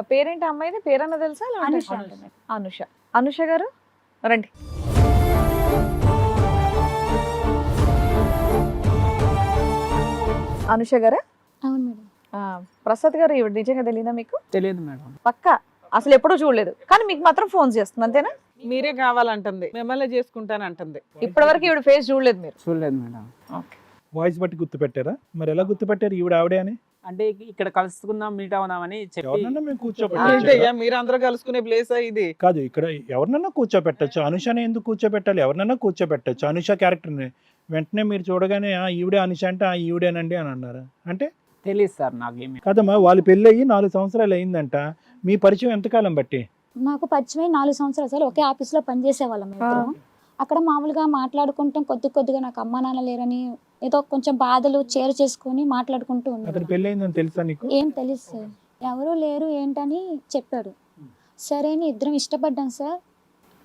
పేరేంటి అమ్మాయిది? పేరన్న తెలుసా? అనుష. అనుష. అనుష. గారు రండి. అనుష గారా? అవును మేడం. ఆ, ప్రసాద్ గారు ఈవిడ నిజంగా తెలియదా మీకు? తెలియదు మేడం. పక్క. అసలు ఎప్పుడూ చూడలేదు. కానీ మీకు మాత్రం ఫోన్ చేస్తుంది అంతేనా? మీరే కావాలంటుంది. మిమ్మల్ని చేసుకుంటానంటుంది. ఇప్పటివరకు ఈవిడ ఫేస్ చూడలేదు మీరు. చూడలేదు మేడం. ఓకే. వాయిస్ బట్టి గుర్తుపెట్టారా? మరి ఎలా గుర్తుపెట్టారు ఈవిడ ఆవిడే అని? అంటే ఇక్కడ కలుసుకుందాం మీట్ అవుదామని చెప్పి మీరు అందరూ కలుసుకునే ప్లేస్ ఇది? కాదు ఇక్కడ ఎవరినన్నా కూర్చోబెట్టచ్చు. అనుషని ఎందుకు కూర్చోబెట్టాలి? ఎవరినన్నా కూర్చోబెట్టచ్చు. అనుష క్యారెక్టర్ని. వెంటనే మీరు చూడగానే ఆ ఈవిడే అనుష అంటే ఆ ఈవిడేనండి అని అన్నారు. అంటే తెలియదు సార్ నాకేమి కదమ్మా వాళ్ళు పెళ్ళి అయ్యి నాలుగు సంవత్సరాలు అయిందంట. మీ పరిచయం ఎంతకాలం బట్టి? మాకు పరిచయం అయి నాలుగు సంవత్సరాలు సార్. ఒకే ఆఫీస్లో పనిచేసేవాళ్ళం ఇద్దరం అక్కడ మామూలుగా మాట్లాడుకుంటాం. కొద్ది కొద్దిగా నాకు అమ్మ నాన్న లేరని ఏదో కొంచెం బాధలు చేరు చేసుకొని మాట్లాడుకుంటూ ఉన్నాడు తెలుసా నీకు? ఏం తెలుసు సార్. ఎవరు లేరు ఏంటని చెప్పాడు. సరే అని ఇద్దరం ఇష్టపడ్డాం సార్.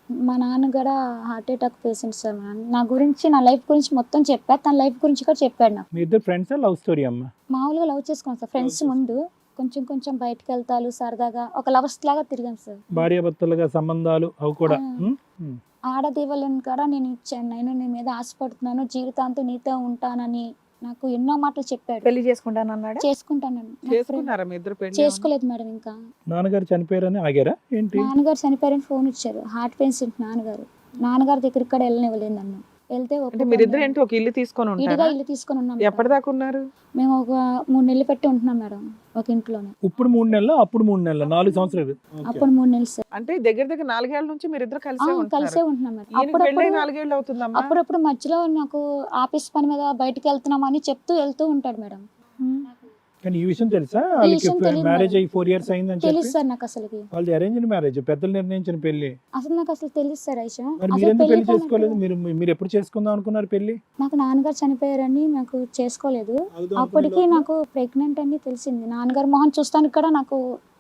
మా నాన్న కూడా హార్ట్ అటాక్ పేషెంట్ సార్. మా. నా గురించి నా లైఫ్ గురించి మొత్తం చెప్పాడు. తన లైఫ్ గురించి కూడా చెప్పాడు నాకు. మీ ఇద్దరు ఫ్రెండ్సా లవ్ స్టోరీ అమ్మా? మామూలుగా లవ్ చేసుకున్నాం సార్. ఫ్రెండ్స్ ముందు కొంచెం కొంచెం బయటకు వెళ్తాలు సరదాగా ఒక లవర్స్ లాగా తిరిగాం సార్. భార్యాభర్తలుగా సంబంధాలు అవి కూడా. ఆడదేవులను కూడా నేను ఇచ్చాను. నేను నీ మీద ఆశపడుతున్నాను. జీవితాంతం నీతో ఉంటానని నాకు ఎన్నో మాటలు చెప్పాడు. పెళ్ళి చేసుకుంటానన్నాడా చేసుకుంటానని నా friend- చేసుకున్నారా మీ ఇద్దరు పెళ్ళి? చేసుకోలేదు మేడం ఇంకా. నాన్నగారు చనిపోయారని ఆగారా? ఏంటి? నాన్నగారు చనిపోయారని ఫోన్ ఇచ్చారు. హార్ట్ పేషెంట్ నాన్నగారు. నాన్నగారి దగ్గరికి కూడా వెళ్ళనివ్వలేదు నన్ను. వెళ్తే అంటే. మీరిద్దరు ఏంటి ఒక ఇల్లు తీసుకొని ఇదిగా ఉంటారా ఇల్లు తీసుకొని ఉన్నాం మేడం. ఎప్పటిదాకా ఉన్నారు? మేము ఒక మూడు నెలలు పెట్టి ఉంటున్నాం మేడం ఒక ఇంట్లోనే. ఇప్పుడు మూడు నెలలు? అప్పుడు మూడు నెలలు? నాలుగు సంవత్సరాలు. అప్పుడు మూడు నెలలు సార్. అంటే దగ్గర దగ్గర నాలుగేళ్ళ నుంచి మీరిద్దరు ఆ, కలిసే కలిసే ఉంటున్నాం మేడం. అప్పుడప్పుడు నాలుగేళ్ళు అవుతుందమ్మా. అప్పుడప్పుడు మధ్యలో నాకు ఆఫీస్ పని మీద బయటకు వెళ్తున్నాం అని చెప్తూ వెళ్తూ ఉంటాడు మేడం. కానీ ఈ విషయం తెలుసా? వాళ్ళకి మ్యారేజ్. అయ్యి ఫోర్ ఇయర్స్ అయిందని తెలుసు చెప్పి సార్ నాకు అసలుకి. వాళ్ళది అరేంజ్డ్ మ్యారేజ్ పెద్దలు నిర్ణయించిన పెళ్ళి అసలు నాకు అసలు తెలుసు సార్ ఐషా. మరి అసలు మీరు ఎందుకు పెళ్ళి చేసుకోలేదు? మీరు మీరు ఎప్పుడు చేసుకుందాం అనుకున్నారు పెళ్ళి? నాకు నాన్నగారు చనిపోయారని నాకు చేసుకోలేదు. అప్పటికి నాకు ప్రెగ్నెంట్ అని తెలిసింది. నాన్నగారు మొహం చూస్తానికి కూడా నాకు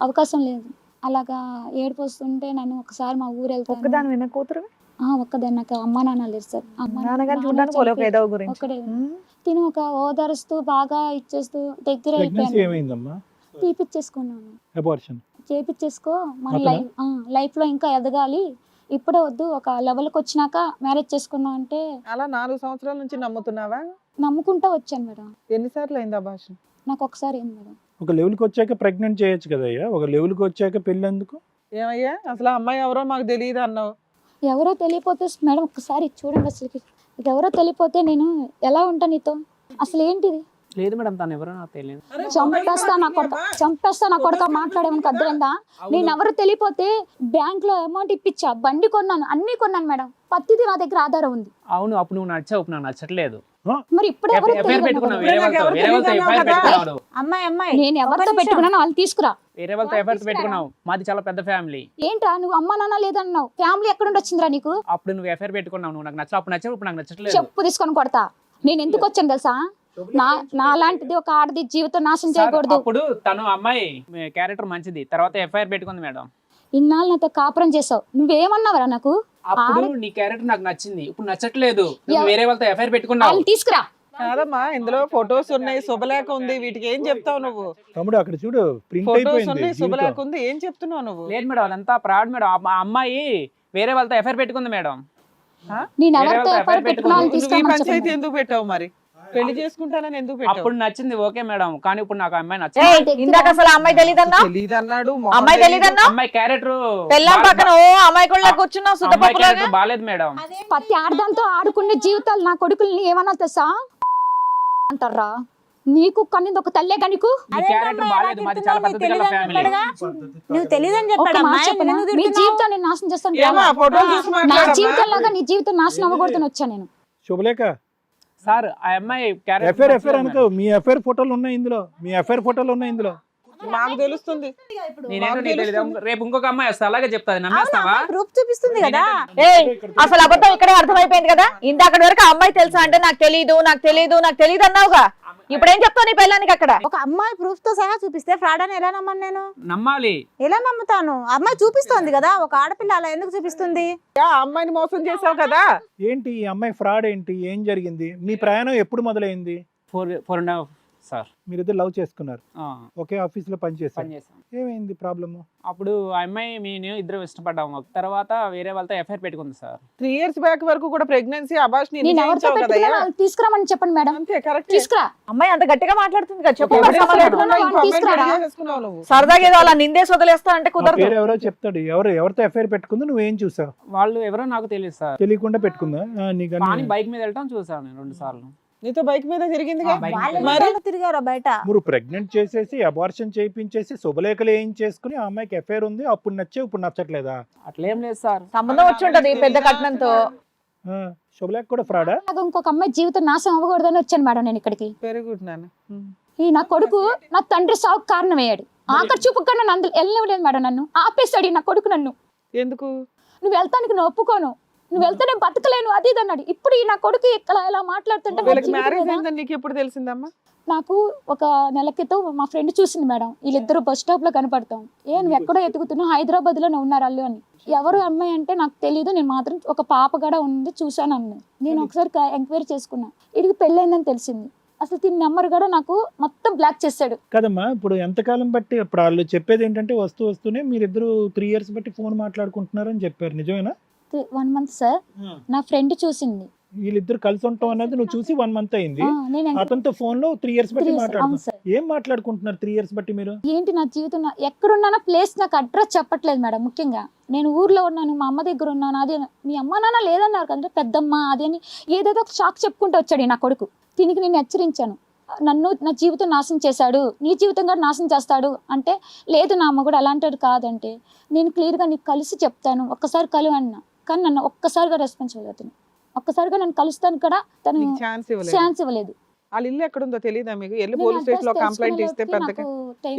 అవకాశం లేదు. అలాగా ఏడుపు వస్తుంటే నేను ఒకసారి మా ఊరు వెళ్తాను. కూతురు ఒక్కదాన్ని నాకు అమ్మ నాన్న లేరు సార్. అమ్మ నాన్నగారు నాన్న చూడడానికి పోలే ఒక చనిపోయి- ఏదో గురించి. ఒక్కడే ఉమ్. తిని ఒక ఓదారుస్తూ బాగా ఇచ్చేస్తూ దగ్గర ప్రెగ్నెన్సీ అయిపోయాను. ఏమైందమ్మా? తీపిచ్చేసుకున్నాను. అబార్షన్ చేపించేసుకో మన అతనా? లైఫ్ లైఫ్లో ఇంకా ఎదగాలి. ఇప్పుడే వద్దు ఒక లెవెల్కి వచ్చినాక మ్యారేజ్ చేసుకుందాం అంటే అలా నాలుగు సంవత్సరాల నుంచి నమ్ముతున్నావా? నమ్ముకుంటా వచ్చాను మేడం. ఎన్నిసార్లు అయిందా భాష నాకు ఒకసారి ఏంది మేడం. ఒక లెవెల్కి వచ్చాక ప్రెగ్నెంట్ చేయొచ్చు కదయ్యా? ఒక లెవెల్కి వచ్చాక పెళ్ళి ఎందుకు? ఏమయ్యా? అసలు ఆ అమ్మాయి ఎవరో మాకు తెలియదు అన్నావు. ఎవరో తెలియపోతే మేడం ఒకసారి చూడండి అసలుకి. ఇది ఎవరో తెలియపోతే నేను ఎలా ఉంటా నీతో? అసలు ఏంటిది? లేదు మేడం తను ఎవరో నాకు తెలియదు. చంపేస్తా నా కొడక చంపేస్తా నా కొడక మాట్లాడేమని అర్థమైందా నేను ఎవరు తెలియపోతే బ్యాంక్లో అమౌంట్ ఇప్పించా బండి కొన్నాను అన్ని కొన్నాను మేడం. పత్తిది నా దగ్గర ఆధారం ఉంది. అవును అప్పుడు నువ్వు నచ్చావు నాకు నచ్చట్లేదు. మరి ఇప్పుడు ఎవరు అమ్మాయి అమ్మాయి నేను ఎవరితో. పెట్టుకున్నాను వాళ్ళు తీసుకురా. వేరే వాళ్ళతో ఎఫ్ఐఆర్ పెట్టుకున్నావు. మాది చాలా పెద్ద ఫ్యామిలీ. ఏంట్రా నువ్వు అమ్మ నాన్న లేదన్నావు. ఫ్యామిలీ ఎక్కడ నుండి వచ్చిందిరా నీకు? అప్పుడు నువ్వు ఎఫ్ఐఆర్ పెట్టుకున్నావు. నువ్వు నాకు నచ్చవు అప్పుడు నచ్చావు ఇప్పుడు నాకు నచ్చట్లేదు. చెప్పు తీసుకొని కొడతా. నేను ఎందుకు వచ్చాను తెలుసా? నా నా లాంటిది ఒక ఆడది జీవితం నాశనం చేయకూడదు. అప్పుడు తను అమ్మాయి క్యారెక్టర్ మంచిది. తర్వాత ఎఫ్ఐఆర్ పెట్టుకుంది మేడం. ఇన్నాళ్ళు నాతో కాపురం చేసావు. నువ్వేమన్నావురా నాకు? అప్పుడు నీ క్యారెక్టర్ నాకు నచ్చింది. ఇప్పుడు నచ్చట్లేదు. నువ్వు వేరే వాళ్ళతో ఎఫ్ఐఆర్ పెట్టుకున్నావు. వాళ్ళని తీసుకురా. కాదమ్మా ఇందులో ఫొటోస్ ఉన్నాయి శుభలేఖ ఉంది వీటికి ఏం చెప్తావు నువ్వు? తమ్ముడు అక్కడ చూడు ప్రింట్ ఫొటోస్ ఉన్నాయి. శుభలేఖ ఉంది ఏం చెప్తున్నావు నువ్వు? లేదు మేడం ప్రాడ్ మేడం. ఆ ఆ అమ్మాయి వేరే వాళ్ళతో ఎఫ్ఐఆర్ పెట్టుకుంది మేడం. నేను ఎవరితో ఈ పంచాయతీ. ఎందుకు పెట్టావు మరి? పెళ్ళి చేసుకుంటానని ఎందుకు పెట్టావు? అప్పుడు నచ్చింది ఓకే మేడం కానీ ఇప్పుడు నాకు ఆ అమ్మాయి ఏయ్, నచ్చింది ఇందాక అసలు ఆ అమ్మాయి తెలియదన్నా తెలియదు అన్నాడు అమ్మాయి తెలియదన్నా అమ్మాయి క్యారెక్టర్ పెళ్ళాం పక్కన ఓ అమ్మాయి కూడా కూర్చున్నావు అమ్మాయి సుద్దపప్పులాగా? క్యారెక్టర్ బాగాలేదు మేడం. ప్రతి ఆడదాంతో ఆడుకునే జీవితాలు నా కొడుకుల్ని ఏమన్నా తెలుసా? అంటారా? నీకు కన్నింది ఒక తల్లే కనుకు నీ క్యారెక్టర్ బాగాలేదు మాది చాలా పద్ధతి గల ఫ్యామిలీ నువ్వు తెలియదని ఒక చెప్పాడు మాట అమ్మాయి, చెప్పనా? నిన్ను మీ తిడుతున్నావు. జీవితాన్ని నాశనం చేస్తాను ఏమా రావా? ఫోటోలు చూసి నా మాట్లాడమ్మా. జీవితం లాగా నీ జీవితం నాశనం అవ్వకూడదని వచ్చా నేను. శుభలేఖ సార్ ఆ అమ్మాయి ఎఫ్ఐఆర్ ఎఫ్ఐఆర్ అనుకో మీ ఎఫ్ఐఆర్ ఫోటోలు ఉన్నాయి ఇందులో మీ ఎఫ్ఐఆర్ ఫోటోలు ఉన్నాయి ఇందులో. మాకు తెలుస్తుంది. నీకు తెలియదు తెలుస్తుంది. రేపు ఇంకొక అమ్మాయి వస్తే అలాగే చెప్తాది నమ్మేస్తావా? ప్రూఫ్ చూపిస్తుంది కదా. ఏయ్ అసలు అబద్ధం ఇక్కడే అర్థమైపోయింది కదా? ఇందాక వరకు ఆ అమ్మాయి తెలుసా అంటే నాకు తెలియదు నాకు తెలియదు నాకు తెలియదు అన్నావుగా. ఇప్పుడు ఏం చెప్తావు నీ పెళ్ళానికి అక్కడ? ఒక అమ్మాయి ప్రూఫ్తో సహా చూపిస్తే ఫ్రాడ్ అని ఎలా నమ్మను నేను? నమ్మాలి. ఎలా నమ్ముతాను? అమ్మాయి చూపిస్తోంది కదా ఒక ఆడపిల్ల అలా ఎందుకు చూపిస్తుంది? ఆ అమ్మాయిని మోసం చేసావు కదా. ఏంటి ఈ అమ్మాయి ఫ్రాడ్ ఏంటి? ఏం జరిగింది? మీ ప్రయాణం ఎప్పుడు మొదలైంది? Four four and half sir. మీరిద్దరు లవ్ చేసుకున్నారు. ఆ, ఒకే ఆఫీస్లో పని చేశారు. పని చేశాం. ఏమైంది ప్రాబ్లమ్? అప్పుడు ఆ అమ్మాయి నేను ఇద్దరు ఇష్టపడ్డాము తర్వాత వేరే వాళ్ళతో ఎఫ్ఐఆర్ పెట్టుకుంది సార్. త్రీ ఇయర్స్ బ్యాక్ వరకు కూడా ప్రెగ్నెన్సీ అబాష్ నేను ఎవరితో పెట్టుకున్నా వాళ్ళు తీసుకురామని చెప్పండి మేడం. అంతే కరెక్ట్. తీసుకురా. అమ్మాయి అంత గట్టిగా మాట్లాడుతుంది కదా చెప్పు. సరదాగా ఏదో అలా నిందేసి వదిలేస్తా అంటే కుదరదు. పేరు ఎవరో చెప్తాడు. ఎవరు ఎవరితో ఎఫ్ఐఆర్ పెట్టుకుందో నువ్వేం చూసావు? వాళ్ళు ఎవరో నాకు తెలియదు సార్. తెలియకుండా పెట్టుకుందా? నీకు బైక్ మీద వెళ్ళటం చూసాను నేను రెండు సార్లు. నీతో బైక్ మీద తిరిగింది. తిరిగారు బయట? మీరు ప్రెగ్నెంట్ చేసేసి అబార్షన్ చేయించేసి శుభలేఖలు ఏం చేసుకుని ఆ అమ్మాయికి ఎఫ్ఐఆర్ ఉంది. అప్పుడు నచ్చే ఇప్పుడు నచ్చట్లేదా? అట్లేం లేదు సార్. సంబంధం వచ్చి ఉంటది పెద్ద కట్నంతో. శుభలేఖ కూడా ఫ్రాడా? నాకు ఇంకొక అమ్మాయి జీవితం నాశనం అవ్వకూడదని వచ్చాను మేడం నేను ఇక్కడికి. పెరుగుతున్నాను. ఈ నా కొడుకు నా తండ్రి సాగు కారణమయ్యాడు. ఆఖరి చూపుగా నన్ను అందులో వెళ్ళనివ్వలేదు మేడం నన్ను. ఆపేస్తాడు ఈ నా కొడుకు నన్ను. ఎందుకు? నువ్వు వెళ్తానికి నేను ఒప్పుకోను. నువ్వు వెళ్తే నేను బతకలేను అది ఇది అన్నాడు. ఇప్పుడు ఈ నా కొడుకు ఇక్కడ ఇలా మాట్లాడుతుంటే నీకు ఎప్పుడు తెలిసిందమ్మా? నాకు ఒక నెల క్రితం మా ఫ్రెండ్ చూసింది మేడం. వీళ్ళిద్దరు బస్ స్టాప్లో కనపడతాం. ఏ నువ్వు ఎక్కడో ఎతుకుతున్నావు హైదరాబాద్లోనే ఉన్నారు అల్లు అని. ఎవరు అమ్మాయి అంటే నాకు తెలియదు నేను మాత్రం ఒక పాప కూడా ఉంది చూశాను అన్నది నేను ఒకసారి ఎంక్వైరీ చేసుకున్నా. ఇడికి పెళ్ళైందని తెలిసింది. అసలు దీని నెంబర్ కూడా నాకు మొత్తం బ్లాక్ చేశాడు. కదమ్మా ఇప్పుడు ఎంతకాలం బట్టి ఇప్పుడు వాళ్ళు చెప్పేది ఏంటంటే వస్తూ వస్తూనే మీరిద్దరు త్రీ ఇయర్స్ బట్టి ఫోన్ మాట్లాడుకుంటున్నారని చెప్పారు. నిజమేనా? వన్ మంత్ సార్ నా ఫ్రెండ్ చూసింది. వీళ్ళిద్దరు కలిసి ఉంటాం అనేది నువ్వు చూసి వన్ మంత్ అయింది. అతనితో ఫోన్లో త్రీ ఇయర్స్ బట్టి మాట్లాడుతున్నారు ఏం మాట్లాడుకుంటున్నారు త్రీ ఇయర్స్ బట్టి మీరు? ఏంటి నా జీవితం నా- ఎక్కడున్నానో ప్లేస్ నాకు అడ్రస్ చెప్పట్లేదు మేడం ముఖ్యంగా. నేను ఊర్లో ఉన్నాను మా అమ్మ దగ్గర ఉన్నాను అది మీ అమ్మ నాన్న లేదన్నారు కదంటే పెద్దమ్మ అది అని. ఏదేదో ఒక షాక్ చెప్పుకుంటూ వచ్చాడు నా కొడుకు. దీనికి నేను హెచ్చరించాను. నన్ను నా జీవితం నాశనం చేశాడు. నీ జీవితం కూడా నాశనం చేస్తాడు. అంటే లేదు నా అమ్మ కూడా అలాంటిది కాదంటే నేను క్లియర్గా నీకు కలిసి చెప్తాను. ఒక్కసారి కలు అన్నా. కానీ నన్ను ఒక్కసారిగా రెస్పాన్స్ అతను. ఒక్కసారిగా నన్ను కలుస్తాను కూడా తను ఛాన్స్ ఇవ్వలేదు. ఛాన్స్ ఇవ్వలేదు. వాళ్ళ ఇల్లు ఎక్కడుందో తెలియదా మీకు? వెళ్ళి పోలీస్ స్టేషన్లో కంప్లైంట్ ఇస్తే పెద్దగా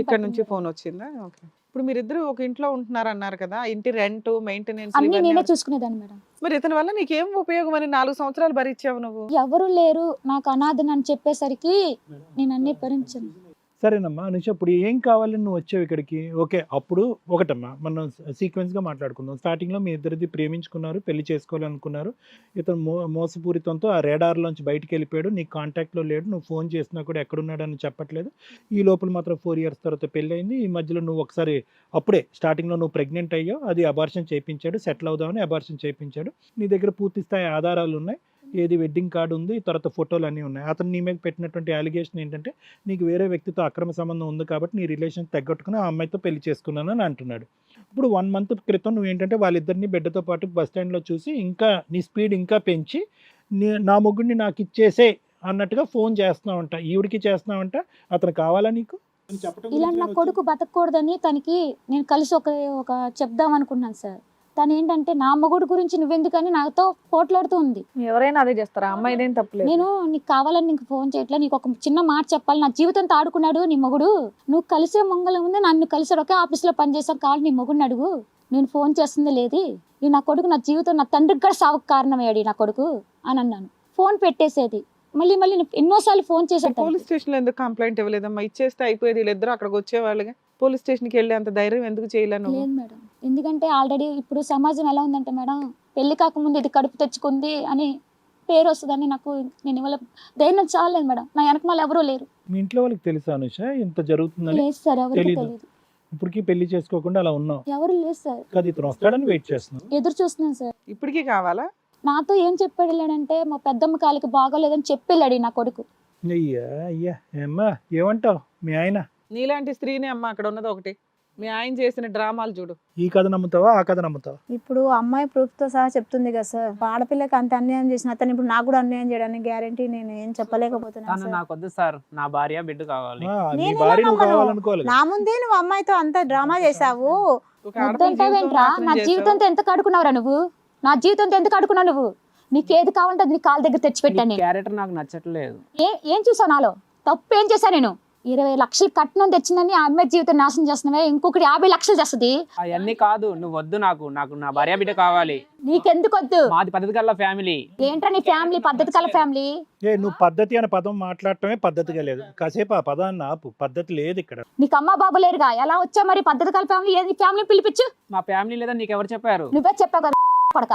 ఇక్కడ నుంచి. ఫోన్ వచ్చిందా? ఓకే. ఇప్పుడు మీరిద్దరు ఒక ఇంట్లో ఉంటున్నారు అన్నారు కదా ఇంటి రెంట్ మెయింటెనెన్స్ అన్ని నేనే చూసుకునేదాన్ని మేడం. మరి ఇతని వల్ల నీకేం ఉపయోగం అని నాలుగు సంవత్సరాలు భరించావు నువ్వు? ఎవరు లేరు నాకు అనాథని అని చెప్పేసరికి నేను అన్ని భరించాను. సరేనమ్మా అనుష ఇప్పుడు ఏం కావాలని నువ్వు వచ్చావు ఇక్కడికి? ఓకే అప్పుడు ఒకటమ్మా మనం సీక్వెన్స్గా మాట్లాడుకుందాం. స్టార్టింగ్లో మీ ఇద్దరిది ప్రేమించుకున్నారు పెళ్ళి చేసుకోవాలనుకున్నారు. ఇతను మో మోసపూరితంతో ఆ రేడార్లోంచి బయటికి వెళ్ళిపోయాడు. నీ కాంటాక్ట్లో లేడు నువ్వు ఫోన్ చేసినా కూడా ఎక్కడున్నాడని చెప్పట్లేదు. ఈ లోపల మాత్రం ఫోర్ ఇయర్స్ తర్వాత పెళ్ళి అయింది ఈ మధ్యలో నువ్వు ఒకసారి అప్పుడే స్టార్టింగ్లో నువ్వు ప్రెగ్నెంట్ అయ్యావు. అది అబార్షన్ చేయించాడు సెటిల్ అవుదామని అబార్షన్ చేయించాడు. నీ దగ్గర పూర్తి స్థాయి ఆధారాలు ఉన్నాయి ఏది వెడ్డింగ్ కార్డు ఉంది తర్వాత ఫోటోలు అన్నీ ఉన్నాయి. అతను నీ మీద పెట్టినటువంటి అలిగేషన్ ఏంటంటే నీకు వేరే వ్యక్తితో అక్రమ సంబంధం ఉంది కాబట్టి నీ రిలేషన్ తగ్గట్టుకుని ఆ అమ్మాయితో పెళ్ళి చేసుకున్నాను అని అంటున్నాడు. ఇప్పుడు వన్ మంత్ క్రితం నువ్వు ఏంటంటే వాళ్ళిద్దరిని బిడ్డతో పాటు బస్ స్టాండ్లో చూసి ఇంకా నీ స్పీడ్ ఇంకా పెంచి నీ నా ముగ్గురిని నాకు ఇచ్చేసే అన్నట్టుగా ఫోన్ చేస్తున్నావంట. ఈవిడికి చేస్తున్నావంట. అతను కావాలా నీకు? ఇలా నా కొడుకు బతకూడదని తనకి నేను కలిసి ఒక ఒక చెప్దాం అనుకున్నాను సార్. తను ఏంటంటే నా మొగుడు గురించి నువ్వెందుకని నాతో పోట్లాడుతూ ఉంది. ఎవరైనా అదే చేస్తారా? అమ్మాయి ఇదేం తప్పలేదు. నేను నీకు కావాలని నీకు ఫోన్ చేయట్లే నీకు ఒక చిన్న మాట చెప్పాలి. నా జీవితంతో ఆడుకున్నాడు నీ మొగుడు. నువ్వు కలిసే మంగళం ఉంది నన్ను కలిసాడు ఒకే ఆఫీస్లో పనిచేసాం కావాలి నీ మొగుడిని అడుగు. నేను ఫోన్ చేస్తుంది లేది. ఈ నా కొడుకు నా జీవితం నా తండ్రికి కూడా సావుకు కారణమయ్యాడు నా కొడుకు అని అన్నాను. ఫోన్ పెట్టేసేది. మళ్ళీ మళ్ళీ నేను ఎన్నోసార్లు ఫోన్ తనకి. పోలీస్ స్టేషన్లో ఎందుకు కంప్లైంట్ ఇవ్వలేదమ్మా? ఇచ్చేస్తే అయిపోయేది వీళ్ళిద్దరు అక్కడికి వచ్చేవాళ్ళుగా. పోలీస్ స్టేషన్కి వెళ్ళే అంత ధైర్యం ఎందుకు చేయలే నువ్వు? లేదు మేడం. ఎందుకంటే ఆల్రెడీ ఇప్పుడు సమాజం ఎలా ఉందంటే మేడం పెళ్ళి కాకముందు ఇది కడుపు తెచ్చుకుంది అని పేరు వస్తుందని నాకు నేను ఇవాళ ధైర్యం చాలేదు మేడం. నా వెనక మళ్ళీ ఎవరూ లేరు. మీ ఇంట్లో వాళ్ళకి తెలుసా అనుష? ఇంత జరుగుతుందని లేదు సార్ ఎవరికి తెలీదు. తెలియదు ఇప్పటికీ పెళ్ళి చేసుకోకుండా అలా ఉన్నావు. ఎవరు లేదు సార్. కదా ఇతను వస్తాడని వెయిట్ చేస్తున్నావు. ఎదురు చూస్తున్నాను సార్. ఇప్పటికీ కావాలా? నాతో ఏం చెప్పాడు వెళ్ళాడంటే మా పెద్దమ్మ కాలికి బాగోలేదని చెప్పి వెళ్ళాడు ఈ నా కొడుకు. అయ్యా అయ్యా ఏమ్మా ఏమంటావు మీ ఆయన? నీలాంటి స్త్రీనే అమ్మా అక్కడ ఉన్నది ఒకటి. మీ ఆయన చేసిన డ్రామాలు చూడు. ఈ కథ నమ్ముతావా? ఆ కథ నమ్ముతావా? ఇప్పుడు అమ్మాయి ప్రూఫ్తో సహా చెప్తుంది కదా సార్. ఆడపిల్లకి అంత అన్యాయం చేసిన అతను ఇప్పుడు నాకు కూడా అన్యాయం చేయడానికి గ్యారంటీ నేను ఏం చెప్పలేకపోతున్నాను తను నాకు వద్దు సార్. నా భార్య బిడ్డ కావాలి. ఆ, నీ నేను భార్య నువ్వు ఏమన్నాను? కావాలనుకోవాలి నా ముందే నువ్వు అమ్మాయితో అంత డ్రామా చేసావు ఒక ఆడపిల్ల జీవితం వద్దంటావేంట్రా? నాశనం నా. జీవితంతో ఎంత కడుకున్నావురా నువ్వు? నా జీవితంతో ఎంత కడుకున్నావు నువ్వు? నీకు ఏది కావాలంటే అది నీ కాళ్ళ దగ్గర తెచ్చిపెట్టాను నేను. క్యారెక్టర్ నాకు నచ్చట్లేదు. ఏ ఏం చూసావు నాలో? తప్పు ఏం చేశా నేను? ఇరవై లక్షలు కట్నం తెచ్చిందని ఆ అమ్మాయి జీవితం నాశనం చేస్తున్నావే ఇంకొకటి యాభై లక్షలు చేస్తుంది. అవన్నీ కాదు నువ్వు వద్దు నాకు నాకు నా భార్య బిడ్డ కావాలి. నీకెందుకు వద్దు? మాది పద్ధతి కల్లా ఫ్యామిలీ. ఏంట్రా నీ ఫ్యామిలీ పద్ధతి కల ఫ్యామిలీ? ఏ నువ్వు పద్ధతి అనే పదం మాట్లాడటమే పద్ధతిగా లేదు. కాసేపు ఆ పదాన్ని ఆపు పద్ధతి లేదు ఇక్కడ. నీకు అమ్మ బాబు లేరుగా ఎలా వచ్చా మరి పద్ధతి కల ఫ్యామిలీ? ఏది ఫ్యామిలీ పిలిపించు. మా ఫ్యామిలీ లేదా నీకు ఎవరు చెప్పారు? నువ్వే చెప్పావు కదా కొడక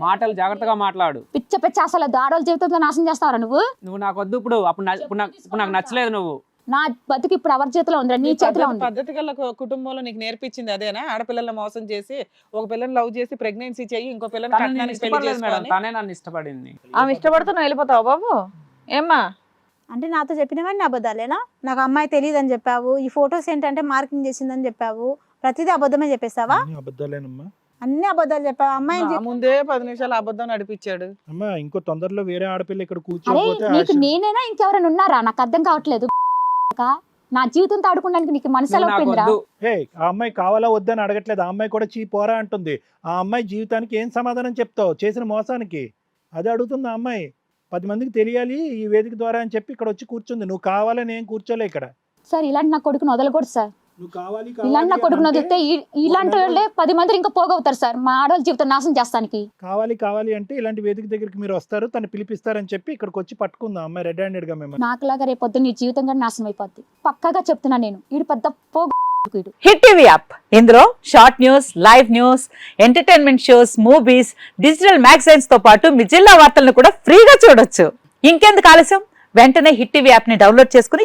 మాటలు జాగ్రత్తగా మాట్లాడు. పిచ్చ పిచ్చ అసలు దాడోళ్ళ జీవితంతో నాశనం చేస్తావరా నువ్వు? నువ్వు నాకు వద్దు ఇప్పుడు అప్పుడు నా- ఇప్పుడు నాకు ఇప్పుడు నాకు నచ్చలేదు నువ్వు. నా బతుకు ఇప్పుడు ఎవరి చేతిలో ఉందిరా? నీ నీ చేతిలో ఉంది. పద్ధతి గల కుటుంబంలో నీకు నేర్పించింది అదేనా? ఆడపిల్లల్ని మోసం చేసి ఒక పిల్లని లవ్ చేసి ప్రెగ్నెన్సీ చెయ్యి ఇంకో పిల్లని పెళ్ళి తనే నన్ను ఇష్టపడింది. ఆమె ఇష్టపడుతూ నువ్వు వెళ్ళిపోతావు బాబు? ఏమ్మా? అంటే నాతో చెప్పినవన్నీ అబద్ధాలేనా? నాకు అమ్మాయి తెలియదు అని చెప్పావు. ఈ ఫొటోస్ ఏంటంటే మార్కింగ్ చేసిందని చెప్పావు. ప్రతిదీ అబద్ధమే చెప్పేస్తావా? అన్నీ అబద్ధాలేనమ్మా. అన్ని అబద్ధాలు చెప్పావు. అమ్మాయి నా ముందే పది నిమిషాలు అబద్ధం నడిపించాడు. అమ్మా ఇంకో తొందరలో వేరే ఆడపిల్ల ఇక్కడ నీకు ఆశ- నేనైనా ఇంకెవరైనా ఉన్నారా? నాకు అర్థం కావట్లేదు. నా జీవితంతో ఆడుకోవడానికి నీకు మనసు ఎలా నువ్వు నాకు ఒప్పిందిరా వద్దు. హే ఆ అమ్మాయి కావాలా వద్దని అడగట్లేదు. ఆ అమ్మాయి కూడా చీ పోరా అంటుంది. ఆ అమ్మాయి జీవితానికి ఏం సమాధానం చెప్తావు? చేసిన మోసానికి. అదే అడుగుతుంది ఆ అమ్మాయి. పది మందికి తెలియాలి ఈ వేదిక ద్వారా అని చెప్పి ఇక్కడ వచ్చి కూర్చుంది. నువ్వు కావాలని ఏం కూర్చోలే ఇక్కడ. సార్ ఇలాంటి నా కొడుకుని వదలకూడదు సార్. ఇలాంటి కావాలి కొడుకుని వదిలితే ఇలాంటి వాళ్ళే పది మంది ఇంకా పోగవుతారు సార్. మా ఆడవాళ్ళ జీవితం నాశనం చేస్తానికి. కావాలి కావాలి అంటే ఇలాంటి వేదిక దగ్గరికి మీరు వస్తారు తను పిలిపిస్తారని చెప్పి ఇక్కడికి వచ్చి పట్టుకుందాం. అమ్మాయి రెడ్ హ్యాండెడ్గా మేము నాకులాగా రేపొద్దు నీ జీవితం కూడా నాశనం అయిపోద్ది. పక్కాగా చెప్తున్నా నేను వీడు పెద్ద పోగు వీడు హిట్ టీవీ యాప్. ఇందులో short news live news entertainment shows movies digital మ్యాగజైన్స్తో పాటు మీ జిల్లా వార్తలను కూడా ఫ్రీగా చూడొచ్చు. ఇంకెందుకు ఆలస్యం? వెంటనే హిట్ టీవీ యాప్ని డౌన్లోడ్ చేసుకుని